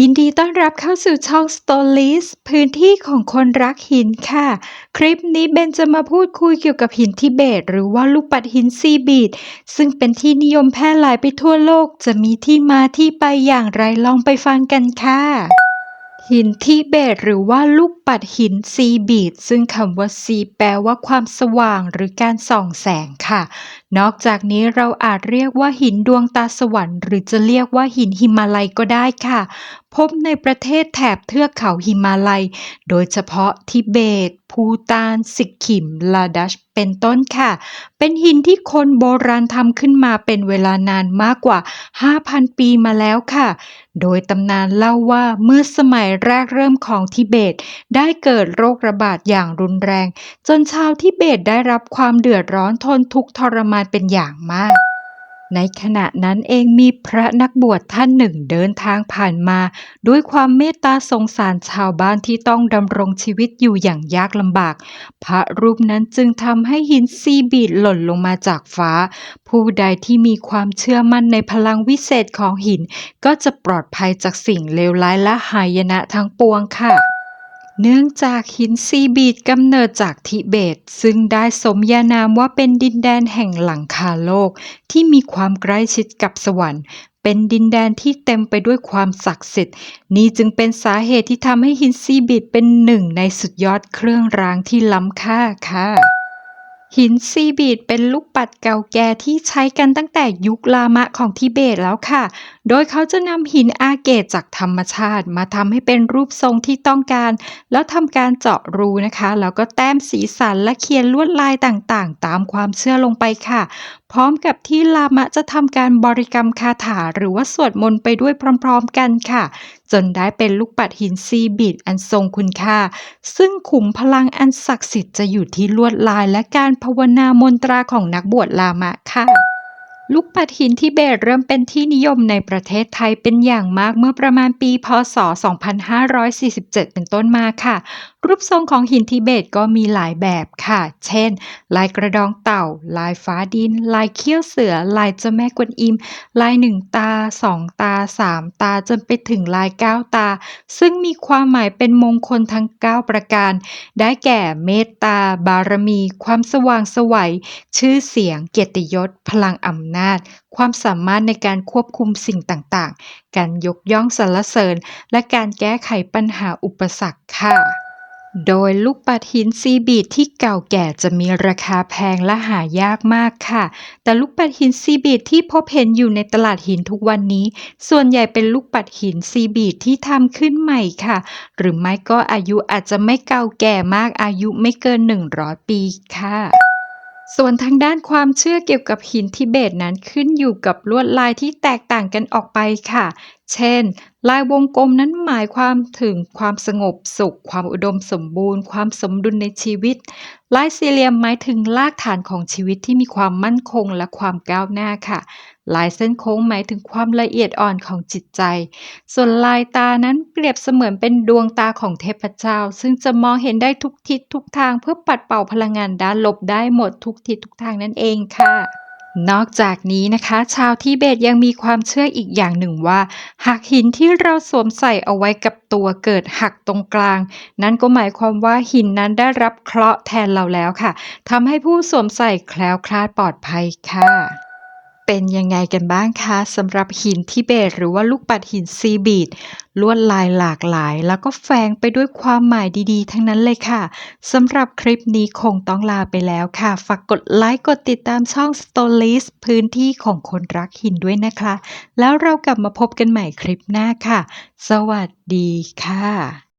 ยินดีต้อนรับเข้าสู่ช่อง Stories พื้นที่ของคนรักหินค่ะ คลิปนี้เบนจะมาพูดคุยเกี่ยวกับหินทิเบต หรือว่าลูกปัดหินซีบีดซึ่งเป็นที่นิยมแพร่หลายไปทั่วโลก จะมีที่มาที่ไปอย่างไรลองไปฟังกันค่ะ หินทิเบตหรือว่าลูกปัดหินซีบีดซึ่งคำว่าซีแปลว่าความสว่างหรือการส่องแสงค่ะ นอกจากนี้เราอาจเรียกว่าหินดวงตาสวรรค์หรือจะเรียกว่าหินหิมาลัยก็ได้ค่ะ พบในประเทศแถบเทือกเขาหิมาลัย โดยเฉพาะทิเบต ภูตาน สิกขิม ลาดัชเป็นต้นค่ะ เป็นหินที่คนโบราณทำขึ้นมาเป็นเวลานานมากกว่า 5,000 ปีมาแล้วค่ะ โดยตำนานเล่าว่าเมื่อสมัยแรกเริ่มของทิเบต ได้เกิดโรคระบาดอย่างรุนแรง จนชาวทิเบตได้รับความเดือดร้อนทนทุกข์ทรมานเป็นอย่างมาก ในขณะนั้นเองมีพระนักบวชท่านหนึ่งเดินทางผ่านมา ด้วยความเมตตาสงสารชาวบ้านที่ต้องดำรงชีวิตอยู่อย่างยากลำบาก พระรูปนั้นจึงทำให้หินซีบีดหล่นลงมาจากฟ้า ผู้ใดที่มีความเชื่อมั่นในพลังวิเศษของหิน ก็จะปลอดภัยจากสิ่งเลวร้ายและหายนะทั้งปวงค่ะ เนื่องจากหินซีบีดกำเนิดจากทิเบต ซึ่งได้สมญานามว่าเป็นดินแดนแห่งหลังคาโลก ที่มีความใกล้ชิดกับสวรรค์เป็นดินแดนที่เต็มไปด้วยความศักดิ์สิทธิ์ นี่จึงเป็นสาเหตุที่ทำให้หินซีบีดเป็นหนึ่งในสุดยอดเครื่องรางที่ล้ำค่าค่ะ หินซีบีดเป็นลูกปัดเก่าแก่ที่ใช้กันตั้งแต่ยุคลามะของทิเบตแล้วค่ะโดยเขาจะนำหินอาเกตจากธรรมชาติมาทำให้เป็นรูปทรงที่ต้องการ แล้วทำการเจาะรูนะคะ แล้วก็แต้มสีสันและเขียนลวดลายต่างๆ ตามความเชื่อลงไปค่ะ พร้อมกับที่ลามะจะทำการบริกรรมคาถาหรือว่าสวดมนต์ไปด้วยพร้อม ๆ กันค่ะ จนได้เป็นลูกปัดหินซีบีดอันทรงคุณค่า ซึ่งขุมพลังอันศักดิ์สิทธิ์จะอยู่ที่ลวดลายและการภาวนามนตราของนักบวชลามะค่ะ ลูกปัดหินทิเบตเริ่มเป็นที่นิยมในประเทศไทยเป็นอย่างมากเมื่อประมาณปี พศ 2547 เป็นต้นมาค่ะ รูปทรงของหินทิเบตก็มีหลายแบบค่ะ เช่น ลายกระดองเต่า ลายฟ้าดิน ลายเขี้ยวเสือ ลายเจ้าแม่กวนอิม ลายหนึ่งตาสองตาสามตาจนไปถึงลายเก้าตา ซึ่งมีความหมายเป็นมงคลทั้ง 9 ประการ ได้แก่เมตตา บารมี ความสว่างสวัย ชื่อเสียง เกียรติยศ พลังอำนาจ ความสามารถในการควบคุมสิ่งต่างๆ การยกย่องสรรเสริญ และการแก้ไขปัญหาอุปสรรคค่ะ โดยลูกปัดหินซีบีดที่เก่าแก่จะมีราคาแพงและหายากมากค่ะ แต่ลูกปัดหินซีบีดที่พบเห็นอยู่ในตลาดหินทุกวันนี้ ส่วนใหญ่เป็นลูกปัดหินซีบีดที่ทำขึ้นใหม่ค่ะ หรือไม่ก็อายุอาจจะไม่เก่าแก่มากอายุไม่เกิน 100 ปีค่ะส่วนทางด้านความเชื่อเกี่ยวกับหินทิเบตนั้นขึ้นอยู่กับลวดลายที่แตกต่างกันออกไปค่ะ เช่น ลายวงกลมนั้นหมายความถึงความสงบสุข ความอุดมสมบูรณ์ ความสมดุลในชีวิต ลายสี่เหลี่ยมหมายถึงรากฐานของชีวิตที่มีความมั่นคงและความก้าวหน้าค่ะ ลายเส้นโค้งหมายถึงความละเอียดอ่อนของจิตใจ ส่วนลายตานั้นเปรียบเสมือนเป็นดวงตาของเทพเจ้า ซึ่งจะมองเห็นได้ทุกทิศทุกทางเพื่อปัดเป่าพลังงานด้านลบได้หมดทุกทิศทุกทางนั่นเองค่ะ นอกจากนี้นะคะ ชาวทิเบตยังมีความเชื่ออีกอย่างหนึ่งว่า หากหินที่เราสวมใส่เอาไว้กับตัวเกิดหักตรงกลาง นั่นก็หมายความว่าหินนั้นได้รับเคราะห์แทนเราแล้วค่ะทำให้ผู้สวมใส่แคล้วคลาดปลอดภัยค่ะ เป็นยังไงกันบ้างคะสำหรับหินทิเบต หรือว่าลูกปัดหินซีบีดลวดลายหลากหลาย แล้วก็แฝงไปด้วยความหมายดีๆ ทั้งนั้นเลยค่ะสำหรับคลิปนี้คงต้องลาไปแล้วค่ะ ฝากกดไลค์กดติดตามช่อง Stories พื้นที่ของคนรักหินด้วยนะคะ แล้วเรากลับมาพบกันใหม่คลิปหน้าค่ะ สวัสดีค่ะ